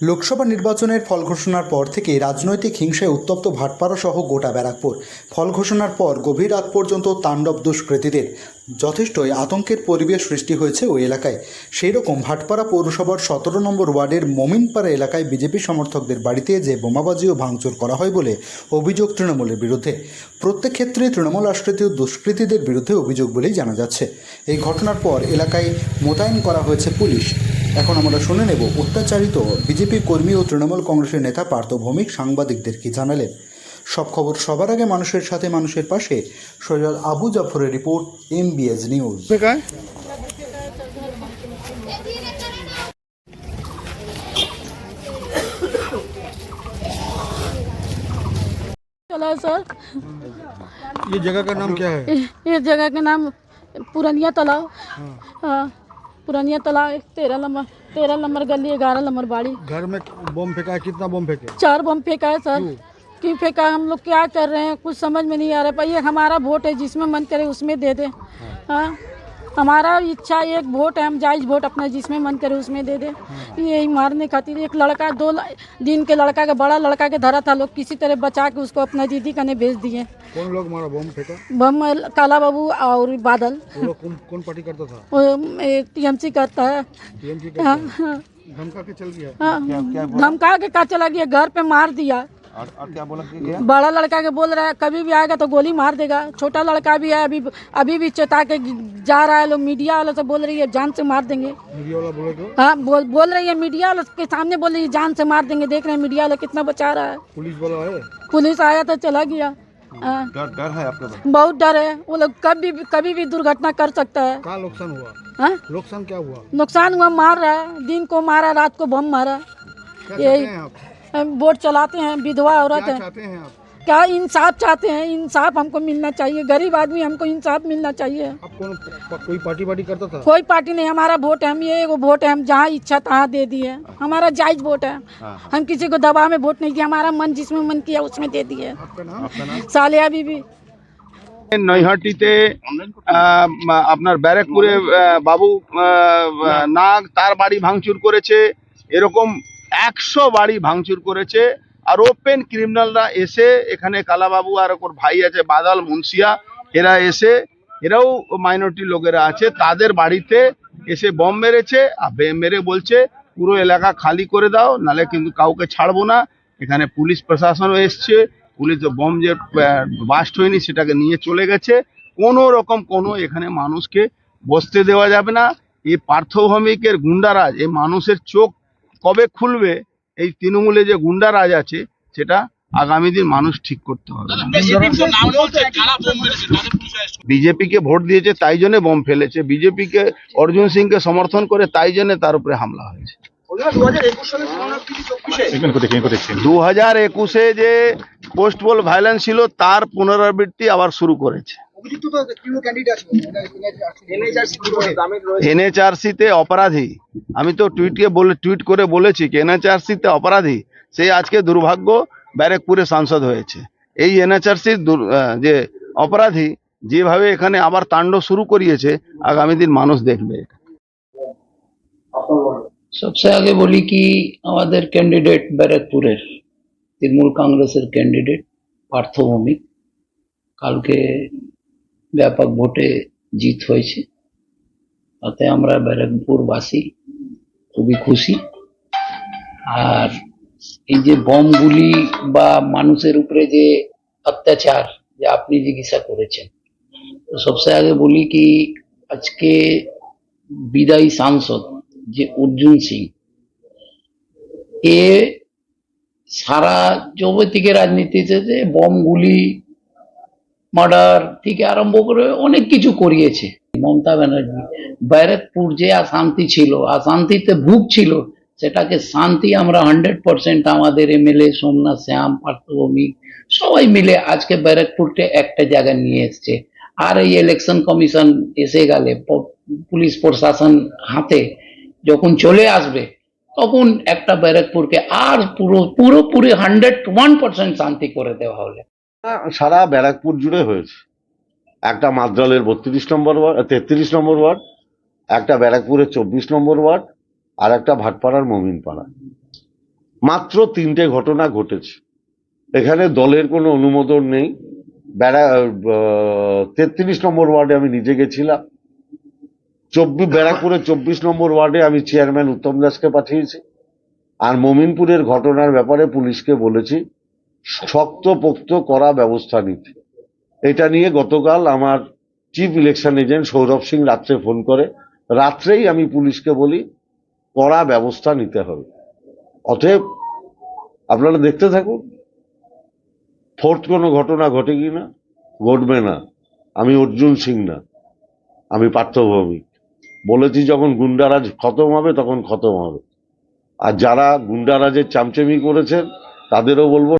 লোকসভা নির্বাচনের ফল ঘোষণার পর থেকে রাজনৈতিক হিংসায় উত্তপ্ত ভাটপাড়া সহ গোটা ব্যারাকপুর। ফল ঘোষণার পর গভীর রাত পর্যন্ত তাণ্ডব দুষ্কৃতীদের। যথেষ্টই আতঙ্কের পরিবেশ সৃষ্টি হয়েছে ওই এলাকায়। সেই রকম ভাটপাড়া পৌরসভার সতেরো নম্বর ওয়ার্ডের মমিনপাড়া এলাকায় বিজেপি সমর্থকদের বাড়িতে যে বোমাবাজি ও ভাঙচুর করা হয় বলে অভিযোগ তৃণমূলের বিরুদ্ধে। প্রত্যেক ক্ষেত্রে তৃণমূল আশ্রিত দুষ্কৃতীদের বিরুদ্ধে অভিযোগ বলেই জানা যাচ্ছে। এই ঘটনার পর এলাকায় মোতায়েন করা হয়েছে পুলিশ। এখন আমরা শুনে নেব অত্যাচারিত বিজেপি কর্মী ও তৃণমূল কংগ্রেসের নেতা পার্থ ভৌমিক সাংবাদিকদের কি জানালেন সব খবর সবার আগে মানুষের সাথে মানুষের পাশে সৈয়দ আবু জাফরের রিপোর্ট এমবিএস নিউজ पे का है चला सर ये जगह का नाम क्या है ये जगह के नाम पुरनिया तालाब हाँ पुरनिया तालाब तेरह नंबर तेरह नंबर गली ग्यारह नंबर बाड़ी। घर में बम फेंका है कितना बम फेंके? चार बम फेंका है सर। क्यों? फेंका हम लोग क्या कर रहे हैं? कुछ समझ में नहीं आ रहा है। ये हमारा वोट है जिसमें मन करे उसमें दे दे। हाँ। हमारा इच्छा एक वोट है हम जायज़ वोट अपना जिसमें मन करे उसमें दे दे। यही मारने खातिर एक लड़का दो दिन के लड़का के बड़ा लड़का के धरा था लोग किसी तरह बचा के उसको अपना दीदी कने भेज दिए। कौन लोग मारा बम फेंका बम काला बाबू और बादल। कौन कौन पार्टी करता था? टीएमसी करता है। टीएमसी हाँ, का हाँ, धमका के चल गया। हाँ, धमका के का चला गया घर पे मार दिया। और, और क्या बोला कि गया? बड़ा लड़का के बोल रहा है कभी भी आएगा तो गोली मार देगा। छोटा लड़का भी है अभी अभी भी चेता के जा रहा है लोग मीडिया वालों से बोल रही है जान से मार देंगे। मीडिया वाला बोले तो? हाँ बोल बोल रही है मीडिया वालों के सामने बोल रही है जान से मार देंगे। देख रहे हैं मीडिया वाला कितना बचा रहा है। पुलिस वाला पुलिस आया तो चला गया। हाँ, डर डर है आपके बहुत डर है। वो लोग कभी कभी भी दुर्घटना कर सकता है। नुकसान हुआ? हाँ? नुकसान क्या हुआ? नुकसान हुआ मार रहा है दिन को मारा रात को बम मारा। यही- वोट चलाते हैं विधवा औरत क्या है चाहते हैं आप क्या इंसाफ चाहते हैं इंसाफ हमको मिलना चाहिए गरीब आदमी हमको इंसाफ मिलना चाहिए आप कौन प- कोई पार्टी वार्टी करता था कोई पार्टी नहीं हमारा वोट है हम ये एगो वोट है हम जहाँ इच्छा तहाँ दे दिए हमारा जायज वोट है हम किसी को दबाव में वोट नहीं दिया हमारा मन जिसमें मन किया उसमें दे दिए आपका नाम आपका नाम सालिया बीबी নৈহাটিতে আহ, আপনার ব্যারাকপুরে আহ, বাবু আহ, নাগ তার বাড়ি ভাঙচুর করেছে এরকম একশো বাড়ি ভাঙচুর করেছে আর ওপেন ক্রিমিনালরা এসে এখানে কালাবাবু আর ওর ভাই আছে, বাদাল, মুন্সিয়া, এরা এসে, এরাও মাইনরিটি লোকেরা আছে, তাদের বাড়িতে এসে বম মেরেছে আর মেরে বলছে, পুরো এলাকা খালি করে দাও, নালে কিন্তু কাউকে ছাড়বো না। এখানে পুলিশ প্রশাসনও এসছে, পুলিশ বম যে বাস্ট হয়নি সেটাকে নিয়ে চলে গেছে। কোনো রকম কোনো এখানে মানুষকে বসতে দেওয়া যাবে না। এই পার্থভৌমিকের গুন্ডারাজ, এই মানুষের চোখ কবে খুলবে এই তৃণমূলে যে গুন্ডারাজ আছে সেটা আগামী দিন মানুষ ঠিক করতে হবে। বিজেপিকে ভোট দিয়েছে তাই জন্য বোম ফেলেছে। বিজেপিকে অর্জুন সিংকে সমর্থন করে তাই জন্য তার উপরে হামলা হয়েছে। দু হাজার একুশে যে পোস্ট পোল ভায়োলেন্স ছিল তার পুনরাবৃত্তি আবার শুরু করেছে। এনএচআরসি তে অপরাধী। আমি তো টুইটকে বলে টুইট করে বলেছি কি এনএচআরসি তে অপরাধী। সে আজকে দুর্ভাগ্য ব্যারেকপুরে সাংসদ হয়েছে। এই এনএচআরসি যে অপরাধী যেভাবে এখানে আবার তাণ্ডব শুরু করিয়েছে আগামী দিন মানুষ দেখবে সবচেয়ে আগে বলি কি আমাদের ক্যান্ডিডেট ব্যারাকপুরের। তৃণমূল কংগ্রেসের ক্যান্ডিডেট পার্থ ভৌমিক কালকে ব্যাপক ভোটে জিত হয়েছে। তাতে আমরা ব্যারাকপুরবাসী খুবই খুশি। আর এই যে বমগুলি বা মানুষের উপরে যে অত্যাচার যে আপনি জিজ্ঞাসা করেছেন, তো সবচেয়ে আগে বলি কি, আজকে বিদায়ী সাংসদ যে অর্জুন সিং, এ সারা যৌবতিকে রাজনীতিতে যে বমগুলি মার্ডার থেকে আরম্ভ করে অনেক কিছু করিয়েছে। মমতা ব্যানার্জি, ব্যারাকপুর যে অশান্তি ছিল, অশান্তিতে ভুগ ছিল সেটাকে শান্তি আমরা হান্ড্রেড পার্সেন্ট আমাদের এমএলএ সোমনাথ, শ্যাম, পার্থভৌমিক, সবাই মিলে আজকে ব্যারাকপুরকে একটা জায়গায় নিয়ে এসছে। আর এই ইলেকশন কমিশন এসে গেলে পুলিশ প্রশাসন হাতে যখন চলে আসবে, তখন একটা ব্যারাকপুরকে আর পুরো পুরোপুরি হান্ড্রেড ওয়ান পার্সেন্ট শান্তি করে দেওয়া হলে। সারা ব্যারাকপুর জুড়ে হয়েছে। একটা মাদ্রালের বত্রিশ নম্বর ওয়ার্ড তেত্রিশ নম্বর ওয়ার্ড, একটা ব্যারাকপুরের চব্বিশ নম্বর ওয়ার্ড, আর একটা ভাটপাড়ার মমিনপাড়া। মাত্র তিনটে ঘটনা ঘটেছে। এখানে দলের কোনো অনুমোদন নেই। বেড়া তেত্রিশ নম্বর ওয়ার্ডে আমি নিজে গেছিলাম। চব্বিশ ব্যারাকপুরের চব্বিশ নম্বর ওয়ার্ডে আমি চেয়ারম্যান উত্তম দাসকে পাঠিয়েছি। আর মমিনপুরের ঘটনার ব্যাপারে পুলিশকে বলেছি শক্ত পোক্ত করা ব্যবস্থা নিতে। এটা নিয়ে গতকাল আমার chief election agent Sourav Singh রাত্রে ফোন করে। রাত্রেই আমি পুলিশকে বলি, কড়া ব্যবস্থা নিতে হবে। অতএব, আপনারা দেখতে থাকুন, ফোর্থ কোনো ঘটনা ঘটে কি না, ঘটবে না। আমি অর্জুন সিং না, আমি পার্থভৌমিক। বলেছি যখন গুন্ডারাজ খতম হবে, তখন খতম হবে। আর যারা গুন্ডারাজের চামচেমি করেছেন, তাদেরও বলব